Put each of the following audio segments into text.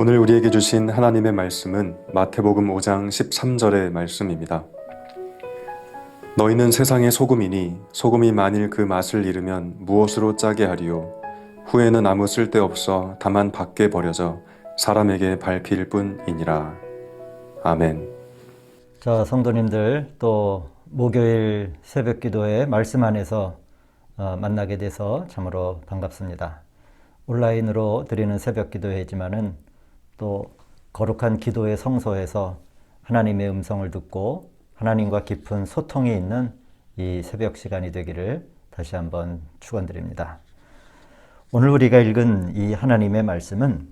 오늘 우리에게 주신 하나님의 말씀은 마태복음 5장 13절의 말씀입니다. 너희는 세상의 소금이니 소금이 만일 그 맛을 잃으면 무엇으로 짜게 하리요 후에는 아무 쓸데없어 다만 밖에 버려져 사람에게 밟힐 뿐이니라. 아멘. 자, 성도님들 또 목요일 새벽 기도회 말씀 안에서 어, 만나게 돼서 참으로 반갑습니다. 온라인으로 드리는 새벽 기도회지만은 또 거룩한 기도의 성소에서 하나님의 음성을 듣고 하나님과 깊은 소통이 있는 이 새벽 시간이 되기를 다시 한번 축원드립니다. 오늘 우리가 읽은 이 하나님의 말씀은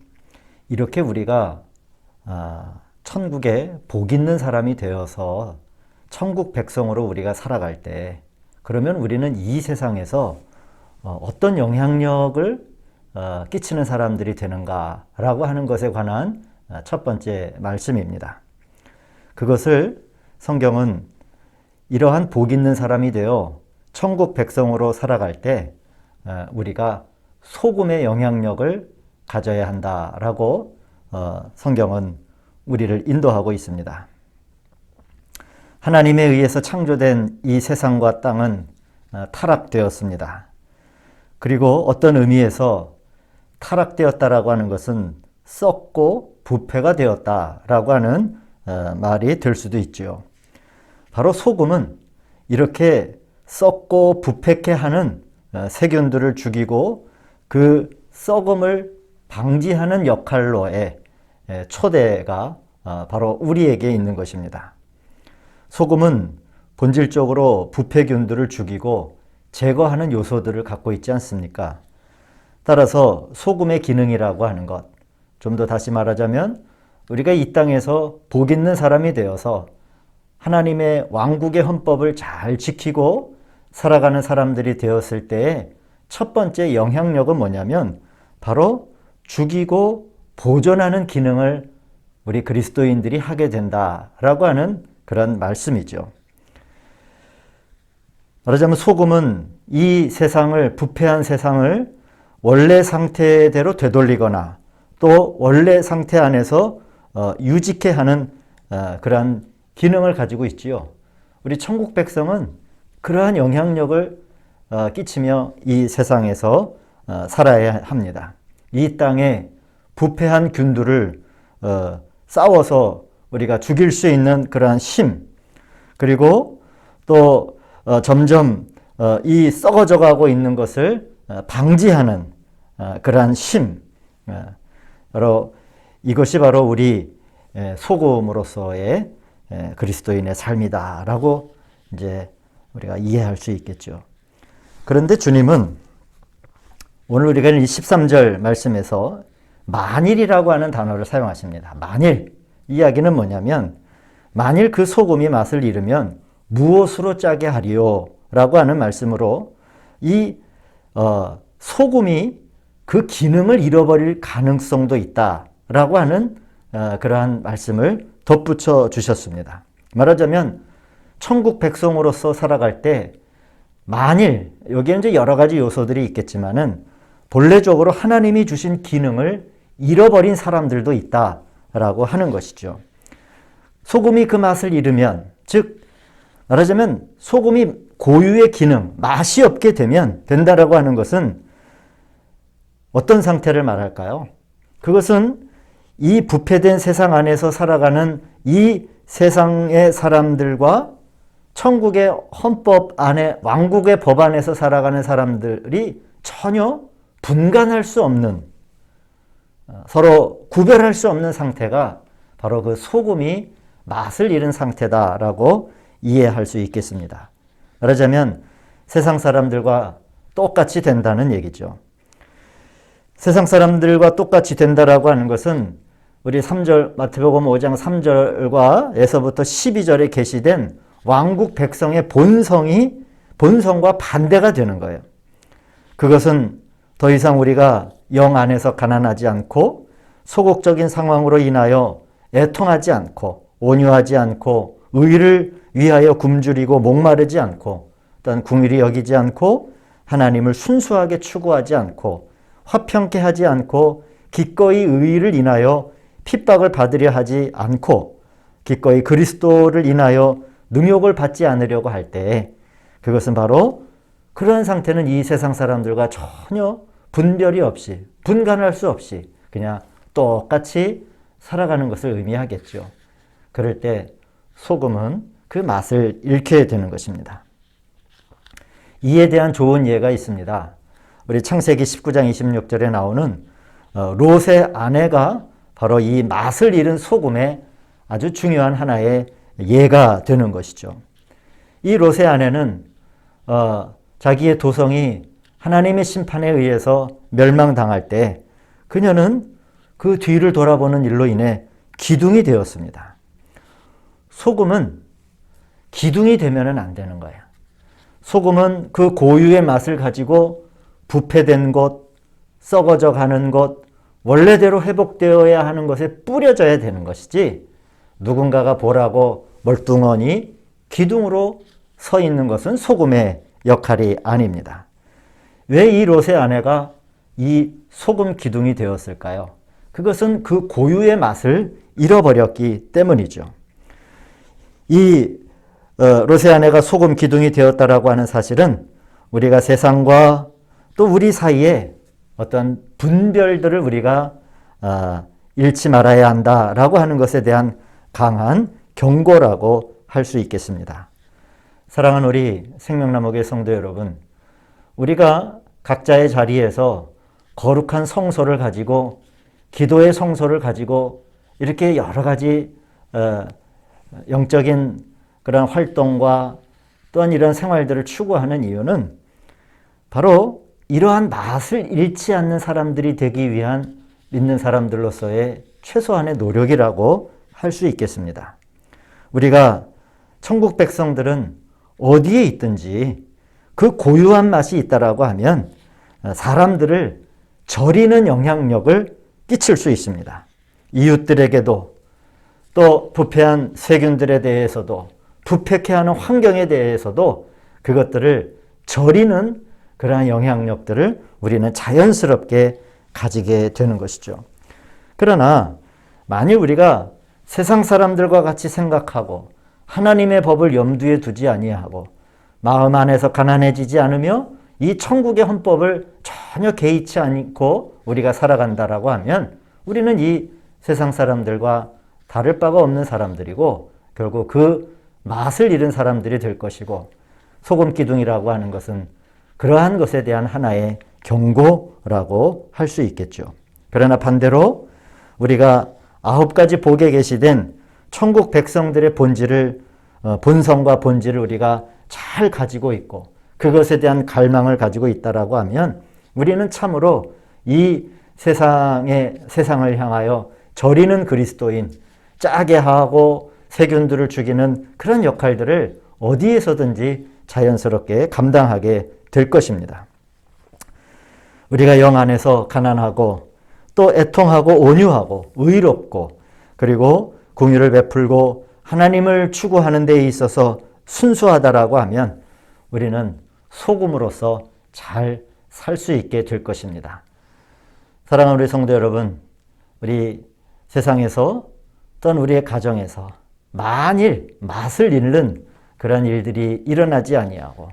이렇게 우리가 아, 천국에 복 있는 사람이 되어서 천국 백성으로 우리가 살아갈 때 그러면 우리는 이 세상에서 어, 어떤 영향력을 어, 끼치는 사람들이 되는가라고 하는 것에 관한 어, 첫 번째 말씀입니다. 그것을 성경은 이러한 복 있는 사람이 되어 천국 백성으로 살아갈 때 어, 우리가 소금의 영향력을 가져야 한다라고 어, 성경은 우리를 인도하고 있습니다. 하나님에 의해서 창조된 이 세상과 땅은 어, 타락되었습니다. 그리고 어떤 의미에서 타락되었다라고 하는 것은 썩고 부패가 되었다라고 하는 어, 말이 될 수도 있지요. 바로 소금은 이렇게 썩고 부패케 하는 어, 세균들을 죽이고 그 썩음을 방지하는 역할로의 예, 초대가 어, 바로 우리에게 있는 것입니다. 소금은 본질적으로 부패균들을 죽이고 제거하는 요소들을 갖고 있지 않습니까? 따라서 소금의 기능이라고 하는 것, 좀 더 다시 말하자면 우리가 이 땅에서 복 있는 사람이 되어서 하나님의 왕국의 헌법을 잘 지키고 살아가는 사람들이 되었을 때의 첫 번째 영향력은 뭐냐면 바로 죽이고 보존하는 기능을 우리 그리스도인들이 하게 된다라고 하는 그런 말씀이죠. 말하자면 소금은 이 세상을 부패한 세상을 원래 상태대로 되돌리거나 또 원래 상태 안에서 어, 유지케 하는 어, 그러한 기능을 가지고 있지요. 우리 천국 백성은 그러한 영향력을 어, 끼치며 이 세상에서 어, 살아야 합니다. 이 땅에 부패한 어, 싸워서 우리가 죽일 수 있는 그러한 힘 그리고 또 어, 점점 어, 이 썩어져 가고 있는 것을 어, 방지하는 어, 그러한 힘 어, 바로 이것이 바로 우리 에, 소금으로서의 에, 그리스도인의 삶이다라고 이제 우리가 이해할 수 있겠죠. 그런데 주님은 오늘 우리가 이 13절 말씀에서 만일이라고 하는 단어를 사용하십니다. 만일 이야기는 뭐냐면 만일 그 소금이 맛을 잃으면 무엇으로 짜게 하리요? 라고 하는 말씀으로 이 어, 소금이 그 기능을 잃어버릴 가능성도 있다라고 하는 어, 그러한 말씀을 덧붙여 주셨습니다. 말하자면 천국 백성으로서 살아갈 때 만일 여기에 이제 여러 가지 요소들이 있겠지만은 본래적으로 하나님이 주신 기능을 잃어버린 사람들도 있다라고 하는 것이죠. 소금이 그 맛을 잃으면 즉 말하자면 소금이 고유의 기능, 맛이 없게 되면 된다라고 하는 것은 어떤 상태를 말할까요? 그것은 이 부패된 세상 안에서 살아가는 이 세상의 사람들과 천국의 헌법 안에 왕국의 법 안에서 살아가는 사람들이 전혀 분간할 수 없는 어, 서로 구별할 수 없는 상태가 바로 그 소금이 맛을 잃은 상태다라고 이해할 수 있겠습니다. 말하자면 세상 사람들과 똑같이 된다는 얘기죠. 세상 사람들과 똑같이 된다라고 하는 것은 우리 3절 마태복음 5장 3절과 에서부터 12절에 게시된 왕국 백성의 본성이 본성과 반대가 되는 거예요. 그것은 더 이상 우리가 영 안에서 가난하지 않고 소극적인 상황으로 인하여 애통하지 않고 온유하지 않고 의를 위하여 굶주리고 목마르지 않고 또한 궁일이 여기지 않고 하나님을 순수하게 추구하지 않고 화평케 하지 않고 기꺼이 의를 인하여 핍박을 받으려 하지 않고 기꺼이 그리스도를 인하여 능욕을 받지 않으려고 할때 그것은 바로 그러한 상태는 이 세상 사람들과 전혀 분별이 없이 분간할 수 없이 그냥 똑같이 살아가는 것을 의미하겠죠. 그럴 때 소금은 그 맛을 잃게 되는 것입니다. 이에 대한 좋은 예가 있습니다. 우리 창세기 19장 26절에 나오는 어, 롯의 아내가 바로 이 맛을 잃은 소금의 아주 중요한 하나의 예가 되는 것이죠. 이 롯의 아내는 어, 자기의 도성이 하나님의 심판에 의해서 멸망당할 때 그녀는 그 뒤를 돌아보는 일로 인해 기둥이 되었습니다. 소금은 기둥이 되면은 안 되는 거예요. 소금은 그 고유의 맛을 가지고 부패된 곳, 썩어져 가는 곳, 원래대로 회복되어야 하는 것에 뿌려져야 되는 것이지 누군가가 보라고 멀뚱하니 기둥으로 서 있는 것은 소금의 역할이 아닙니다. 왜 이 롯의 아내가 이 소금 기둥이 되었을까요? 그것은 그 고유의 맛을 잃어버렸기 때문이죠. 이 어, 아내가 소금 기둥이 되었다라고 하는 사실은 우리가 세상과 또 우리 사이에 어떤 분별들을 우리가 아, 잃지 말아야 한다라고 하는 것에 대한 강한 경고라고 할 수 있겠습니다. 사랑하는 우리 생명나무의 성도 여러분, 우리가 각자의 자리에서 거룩한 성소를 가지고 기도의 성소를 가지고 이렇게 여러 가지 어, 영적인 그런 활동과 또한 이런 생활들을 추구하는 이유는 바로 이러한 맛을 잃지 않는 사람들이 되기 위한 믿는 사람들로서의 최소한의 노력이라고 할 수 있겠습니다. 우리가 천국 백성들은 어디에 있든지 그 고유한 맛이 있다라고 하면 사람들을 저리는 영향력을 끼칠 수 있습니다. 이웃들에게도 또 부패한 세균들에 대해서도 부패케 하는 환경에 대해서도 그것들을 저리는 그러한 영향력들을 우리는 자연스럽게 가지게 되는 것이죠. 그러나 만일 우리가 세상 사람들과 같이 생각하고 하나님의 법을 염두에 두지 아니하고 마음 안에서 가난해지지 않으며 이 천국의 헌법을 전혀 개의치 않고 우리가 살아간다라고 하면 우리는 이 세상 사람들과 다를 바가 없는 사람들이고 결국 그 맛을 잃은 사람들이 될 것이고 소금 기둥이라고 하는 것은 그러한 것에 대한 하나의 경고라고 할 수 있겠죠. 그러나 반대로 우리가 아홉 가지 복에 계시된 천국 백성들의 본질을 어, 본성과 본질을 우리가 잘 가지고 있고 그것에 대한 갈망을 가지고 있다라고 하면 우리는 참으로 이 세상의 세상을 향하여 저리는 그리스도인 짜게 하고 세균들을 죽이는 그런 역할들을 어디에서든지 자연스럽게 감당하게 될 것입니다. 우리가 영 안에서 가난하고 또 애통하고 온유하고 의롭고 그리고 공유를 베풀고 하나님을 추구하는 데 있어서 순수하다라고 하면 우리는 소금으로서 잘 살 수 있게 될 것입니다. 사랑하는 우리 성도 여러분, 우리 세상에서 또는 우리의 가정에서 만일 맛을 잃는 그런 일들이 일어나지 아니하고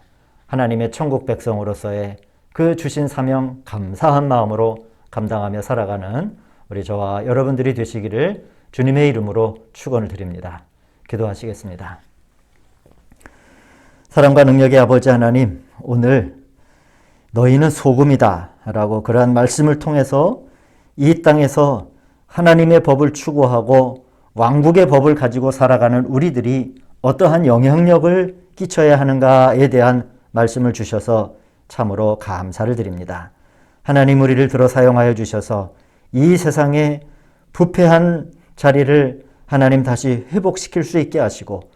하나님의 천국 백성으로서의 그 주신 사명 감사한 마음으로 감당하며 살아가는 우리 저와 여러분들이 되시기를 주님의 이름으로 축원을 드립니다. 기도하시겠습니다. 사랑과 능력의 아버지 하나님, 오늘 너희는 소금이다 라고 그러한 말씀을 통해서 이 땅에서 하나님의 법을 추구하고 왕국의 법을 가지고 살아가는 우리들이 어떠한 영향력을 끼쳐야 하는가에 대한 말씀을 주셔서 참으로 감사를 드립니다. 하나님 우리를 들어 사용하여 주셔서 이 세상에 부패한 자리를 하나님 다시 회복시킬 수 있게 하시고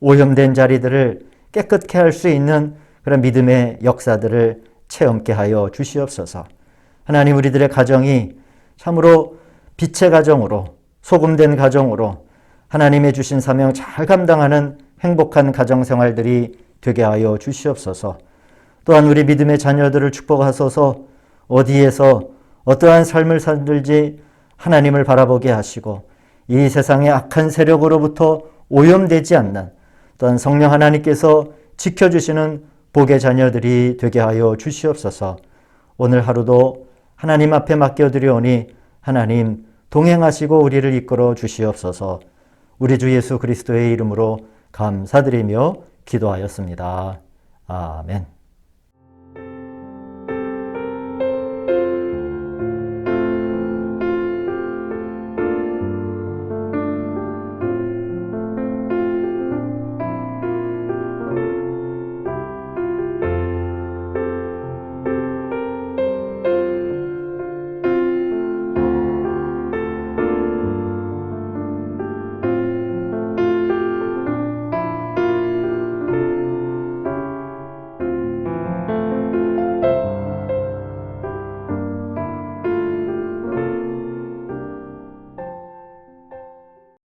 오염된 자리들을 깨끗게 할수 있는 그런 믿음의 역사들을 체험케 하여 주시옵소서. 하나님 우리들의 가정이 참으로 빛의 가정으로 소금된 가정으로 하나님의 주신 사명 잘 감당하는 행복한 가정 생활들이 되게 하여 주시옵소서. 또한 우리 믿음의 자녀들을 축복하소서 어디에서 어떠한 삶을 살든지 하나님을 바라보게 하시고 이 세상의 악한 세력으로부터 오염되지 않는 또한 성령 하나님께서 지켜주시는 복의 자녀들이 되게 하여 주시옵소서 오늘 하루도 하나님 앞에 맡겨드리오니 하나님 동행하시고 우리를 이끌어 주시옵소서 우리 주 예수 그리스도의 이름으로 감사드리며 기도하였습니다. 아멘.